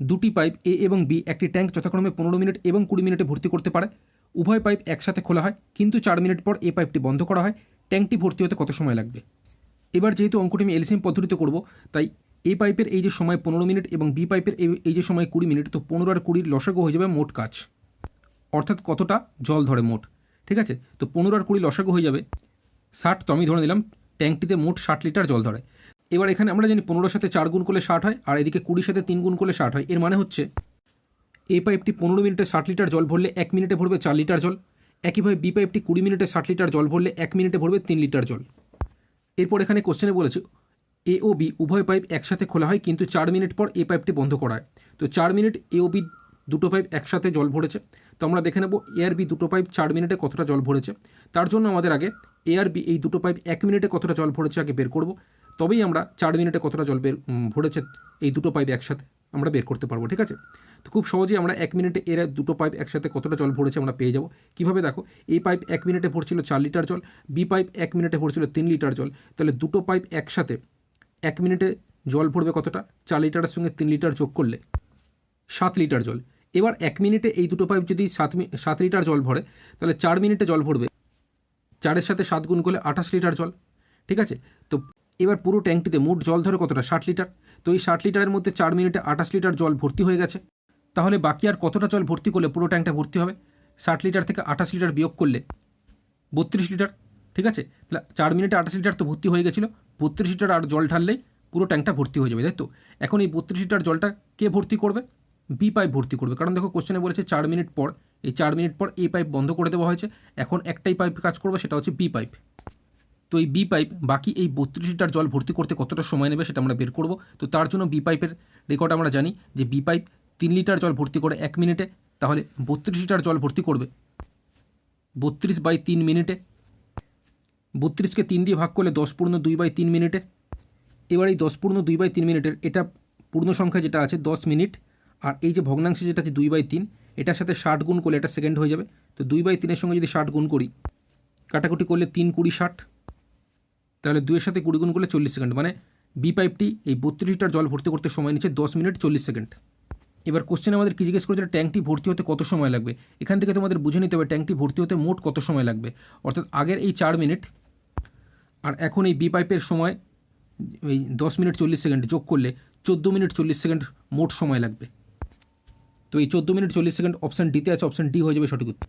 দুটি পাইপ এ এবং বি একটি ট্যাঙ্ক যথাক্রমে পনেরো মিনিট এবং কুড়ি মিনিটে ভর্তি করতে পারে। উভয় পাইপ একসাথে খোলা হয়, কিন্তু চার মিনিট পর এ পাইপটি বন্ধ করা হয়। ট্যাঙ্কটি ভর্তি হতে কত সময় লাগবে? এবার যেহেতু অঙ্কটি আমি এলসিএম পদ্ধতিতে করব, তাই এ পাইপের এই যে সময় পনেরো মিনিট এবং বি পাইপের এই যে সময় কুড়ি মিনিট, তো পনেরো আর কুড়ির লসাগু হয়ে যাবে মোট কাজ। অর্থাৎ কতটা? জল ধরে মোট। ঠিক আছে? তো পনেরো আর কুড়ি লসাগু হয়ে যাবে ষাট, তো আমি ধরে নিলাম, ট্যাঙ্কটিতে মোট ষাট লিটার জল ধরে। এবার এখানে আমরা জানি পনেরোর সাথে চার গুণ করলে ষাট হয়, আর এদিকে কুড়ির সাথে তিন গুণ করলে ষাট হয়। এর মানে হচ্ছে এই পাইপটি পনেরো মিনিটে ষাট লিটার জল ভরলে এক মিনিটে ভরবে চার লিটার জল। একইভাবে বি পাইপটি কুড়ি মিনিটে ষাট লিটার জল ভরলে এক মিনিটে ভরবে তিন লিটার জল। এরপর এখানে কোশ্চেনে বলেছে এ ও বি উভয় পাইপ একসাথে খোলা হয়, কিন্তু চার মিনিট পর এ পাইপটি বন্ধ করা হয়। তো চার মিনিট এ ও বি দুটো পাইপ একসাথে জল ভরেছে। তো আমরা দেখে নেব এ আর বি দুটো পাইপ চার মিনিটে কতটা জল ভরেছে। তার জন্য আমাদের আগে এ আর বি এই দুটো পাইপ এক মিনিটে কতটা জল ভরেছে আগে বের করব। তবেই আমরা চার মিনিটে কতটা জল বের ভরেছে এই দুটো পাইপ একসাথে আমরা বের করতে পারব, ঠিক আছে? তো খুব সহজেই আমরা এক মিনিটে এর দুটো পাইপ একসাথে কতটা জল ভরেছে আমরা পেয়ে যাব। কীভাবে দেখো, এই পাইপ এক মিনিটে ভরছিল চার লিটার জল বি পাইপ এক মিনিটে ভরছিল তিন লিটার জল। তাহলে দুটো পাইপ একসাথে এক মিনিটে জল ভরবে কতটা? চার লিটারের সঙ্গে তিন লিটার যোগ করলে সাত লিটার জল। এবার এক মিনিটে এই দুটো পাইপ যদি সাত সাত লিটার জল ভরে, তাহলে চার মিনিটে জল ভরবে চারের সাথে সাত গুণ করলে আঠাশ লিটার জল, ঠিক আছে? তো এবার পুরো ট্যাঙ্কটিতে মোট জল ধরে কতটা? ষাট লিটার। তো এই ষাট লিটারের মধ্যে চার মিনিটে আঠাশ লিটার জল ভর্তি হয়ে গেছে। তাহলে বাকি আর কতটা জল ভর্তি করলে পুরো ট্যাঙ্কটা ভর্তি হবে? ষাট লিটার থেকে আঠাশ লিটার বিয়োগ করলে বত্রিশ লিটার, ঠিক আছে? তাহলে চার মিনিটে আঠাশ লিটার তো ভর্তি হয়ে গেছিল। বত্রিশ লিটার আর জল ঢাললেই পুরো ট্যাঙ্কটা ভর্তি হয়ে যাবে, তাই তো? এখন এই বত্রিশ লিটার জলটা কে ভর্তি করবে? বি পাইপ ভর্তি করবে। কারণ দেখো কোশ্চেনে বলেছে চার মিনিট পর, এই চার মিনিট পর এই পাইপ বন্ধ করে দেওয়া হয়েছে। এখন একটাই পাইপ কাজ করবে, সেটা হচ্ছে বি পাইপ তো এই বি পাইপ বাকি এই বত্রিশ লিটার জল ভর্তি করতে কতটা সময় নেবে সেটা আমরা বের করব। তো তার জন্য বি পাইপের রেকর্ড আমরা জানি যে বি পাইপ তিন লিটার জল ভর্তি করে এক মিনিটে, তাহলে বত্রিশ লিটার জল ভর্তি করবে। বত্রিশ বাই তিন মিনিটে। বত্রিশকে তিন দিয়ে ভাগ করলে দশ পূর্ণ দুই বাই তিন মিনিটে। এবার এই দশ পূর্ণ দুই বাই তিন মিনিটের এটা পূর্ণ সংখ্যা যেটা আছে দশ মিনিট, আর এই যে ভগ্নাংশে যেটা আছে দুই বাই তিন, এটার সাথে ষাট গুণ করলে এটা সেকেন্ড হয়ে যাবে। তো দুই বাই তিনের সঙ্গে যদি ষাট গুণ করি, কাটাকুটি করলে তিন কুড়ি ষাট। তাহলে দুয়ের সাথে কুড়ি গুণ করলে চল্লিশ সেকেন্ড মানে বি পাইপটি এই বত্রিশ লিটার জল ভর্তি করতে সময় নিচ্ছে দশ মিনিট চল্লিশ সেকেন্ড। এবার কোশ্চেন আমাদের কি জিজ্ঞেস করেছিল ট্যাঙ্কটি ভর্তি হতে কত সময় লাগবে? এখান থেকে তোমাদের বুঝে নিতে হবে ট্যাঙ্কটি ভর্তি হতে মোট কত সময় লাগবে। অর্থাৎ আগের এই চার মিনিট আর এখন এই বি পাইপের সময় এই দশ মিনিট চল্লিশ সেকেন্ড যোগ করলে চোদ্দ মিনিট চল্লিশ সেকেন্ড মোট সময় লাগবে। তো এই চোদ্দ মিনিট চল্লিশ সেকেন্ড অপশান ডিতে আছে অপশান ডি হয়ে যাবে সঠিক উত্তর।